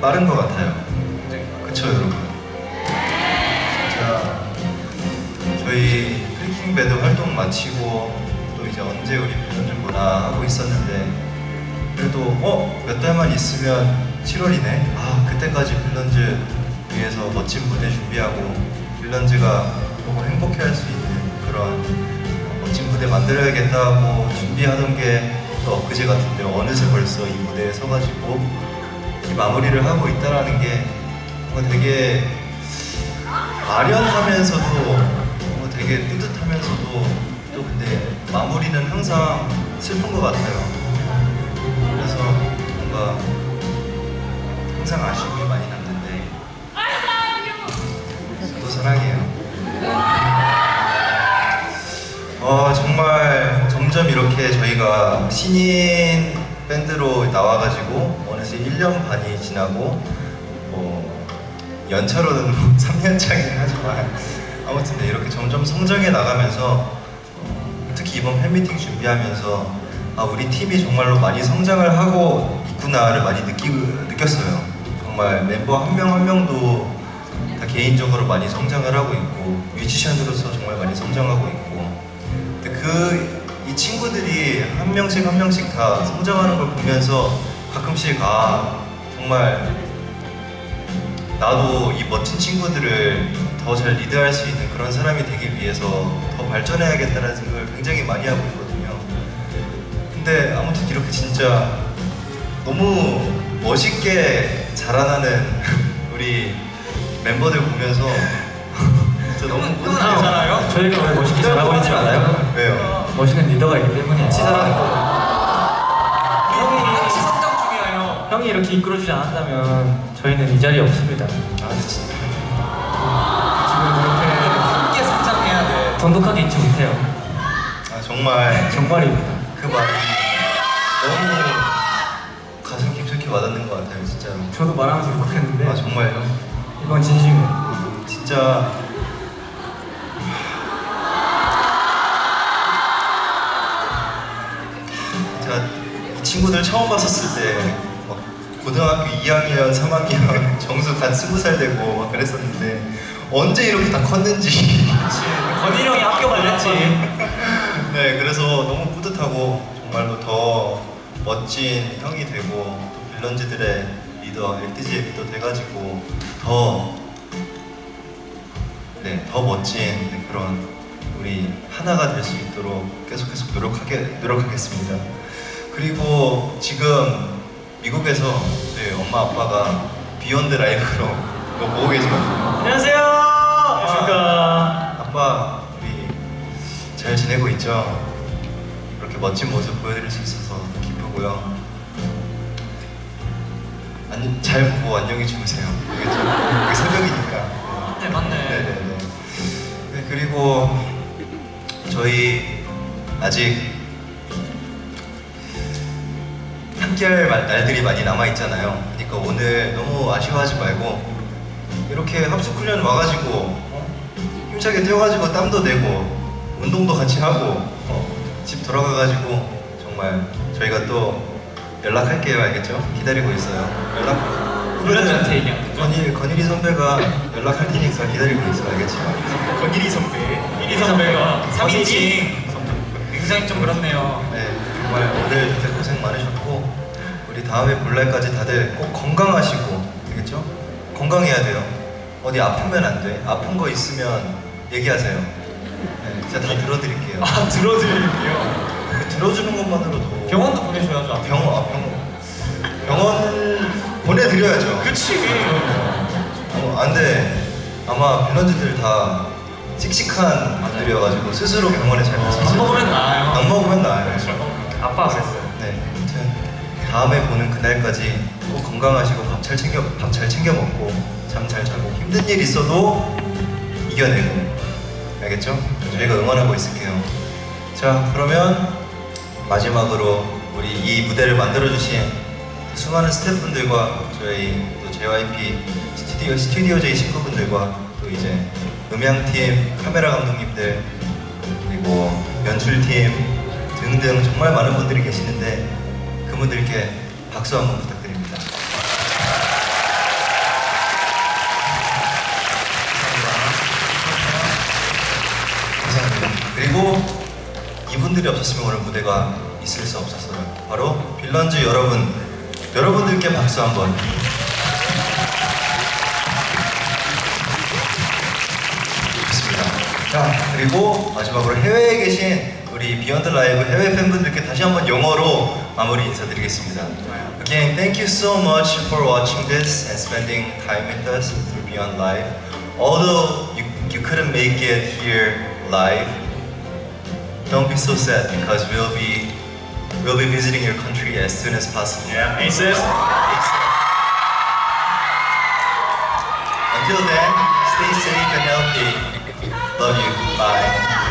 빠른 것 같아요. 그쵸 여러분? 진짜 저희 트리킹 배드 활동 마치고 또 이제 언제 우리 표현 보나 하고 있었는데 그래도 어? 몇 달만 있으면 7월이네? 아 그때까지 빌런즈 위해서 멋진 무대 준비하고 빌런즈가 보고 행복해할 수 있는 그런 어, 멋진 무대 만들어야겠다고 준비하던 게 또 엊그제 같은데 어느새 벌써 이 무대에 서가지고 이 마무리를 하고 있다라는 게 뭔가 되게 아련하면서도 뭔가 되게 뿌듯하면서도 또 근데 마무리는 항상 슬픈 것 같아요. 그래서 뭔가 항상 아쉬움이 많이 남는데 저도 사랑해요. 어 정말 점점 이렇게 저희가 신인 밴드로 나와가지고 어느새 1년 반이 지나고 뭐 연차로는 3년 차긴 하지만 아무튼 네, 이렇게 점점 성장해 나가면서 어, 특히 이번 팬미팅 준비하면서 아 우리 팀이 정말로 많이 성장을 하고 있구나를 많이 느끼, 느꼈어요. 정말 멤버 한 명한 명도 다 개인적으로 많이 성장을 하고 있고 뮤지션으로서 정말 많이 성장하고 있고 근데 그 이 친구들이 한 명씩 한 명씩 다 성장하는 걸 보면서 가끔씩 아 정말 나도 이 멋진 친구들을 더 잘 리드할 수 있는 그런 사람이 되기 위해서 더 발전해야겠다는 생각을 굉장히 많이 하고 있거든요. 근데 아무튼 이렇게 진짜 너무 멋있게 자라나는 우리 멤버들 보면서 진짜 너무 뿌듯해요. 저희가 왜 멋있게 잘하고 있지 않아요? 멋있는 리더가 있기 때문에 같이 잘하는 거. 같이 성장 중이에요. 형이 이렇게 이끌어주지 않았다면 저희는 이 자리에 없습니다. 아 진짜 지금 이렇게 함께 성장해야 돼. 돈독하게 있지 못해요. 아 정말 정말입니다. 그 말이 너무 가슴 깊숙이 와닿는 것 같아요 진짜로. 저도 말하면서 울컥했는데 아 정말요? 이건 진심이에요. 진짜 이 친구들 처음 봤었을 때 막 고등학교 2학년, 3학년 정수 단 20살 되고 막 그랬었는데 언제 이렇게 다 컸는지 건일 형이 학교 갈렸지. 네 그래서 너무 뿌듯하고 정말로 더 멋진 형이 되고 또 빌런즈들의 리더, LTG의 리더 돼가지고 더 네, 더 멋진 네, 그런 우리 하나가 될 수 있도록 계속해서 노력하게 노력하겠습니다. 그리고 지금 미국에서 저희 엄마 아빠가 비욘드 라이브로 이거 보고 계시거든요. 안녕하세요. 안녕하십니까. 아빠 우리 잘 지내고 있죠? 이렇게 멋진 모습 보여드릴 수 있어서 기쁘고요. 안, 잘 보고 안녕히 주무세요. 알겠죠? 여기 새벽이니까. 맞네 맞네. 네네네. 네, 그리고 저희 아직 함께할 말- 날들이 많이 남아 있잖아요. 그러니까 오늘 너무 아쉬워하지 말고 이렇게 합숙 훈련 와가지고 어? 힘차게 뛰어가지고 땀도 내고 운동도 같이 하고 어? 집 돌아가가지고 정말 저희가 또 연락할게요, 알겠죠? 기다리고 있어요. 연락. 훈련자한테 얘기하는 거죠? 건일 건일이 선배가 연락할 테니까 기다리고 있어, 알겠죠? 건일이 선배. 일이 선배가 3인칭. 굉장히 좀 그렇네요. 네, 정말 오늘 다들 고생 많으셨고 우리 다음에 볼 날까지 다들 꼭 건강하시고 알겠죠? 건강해야 돼요. 어디 아프면 안 돼. 아픈 거 있으면 얘기하세요. 네, 제가 다 들어드릴게요. 아 들어드릴게요. 들어주는 것만으로도 병원도 보내줘야죠. 병원 아, 병원 병원 보내드려야죠. 그치. 어, 안 돼. 아마 빌런즈들 다 씩씩한 분들이어가지고 스스로 병원에 잘 가서 밥 먹으면 나아요. 안 먹으면 나아요. 아빠가 그랬어요. 다음에 보는 그날까지 꼭 건강하시고 밥 잘 챙겨 밥 잘 챙겨 먹고 잠 잘 자고 힘든 일 있어도 이겨내고 알겠죠? 저희가 응원하고 있을게요. 자, 그러면 마지막으로 우리 이 무대를 만들어 주신 수많은 스태프분들과 저희 또 JYP 스튜디오 스튜디오 J 식구분들과 또 이제 음향팀, 카메라 감독님들 그리고 연출팀 등등 정말 많은 분들이 계시는데 이분들께 박수 한번 부탁드립니다. 감사합니다. 그리고 이분들이 없었으면 오늘 무대가 있을 수 없었어요. 바로 빌런즈 여러분, 여러분들께 박수 한번. 자, 그리고 마지막으로 해외에 계신 우리 비욘드 라이브 해외 팬분들께 다시 한번 영어로 마무리 인사드리겠습니다. Again, thank you so much for watching this and spending time with us through Beyond Live. Although you, you couldn't make it here live, don't be so sad because we'll be we'll be visiting your country as soon as possible. Yeah, Aces. Until then, stay safe and healthy. Love you.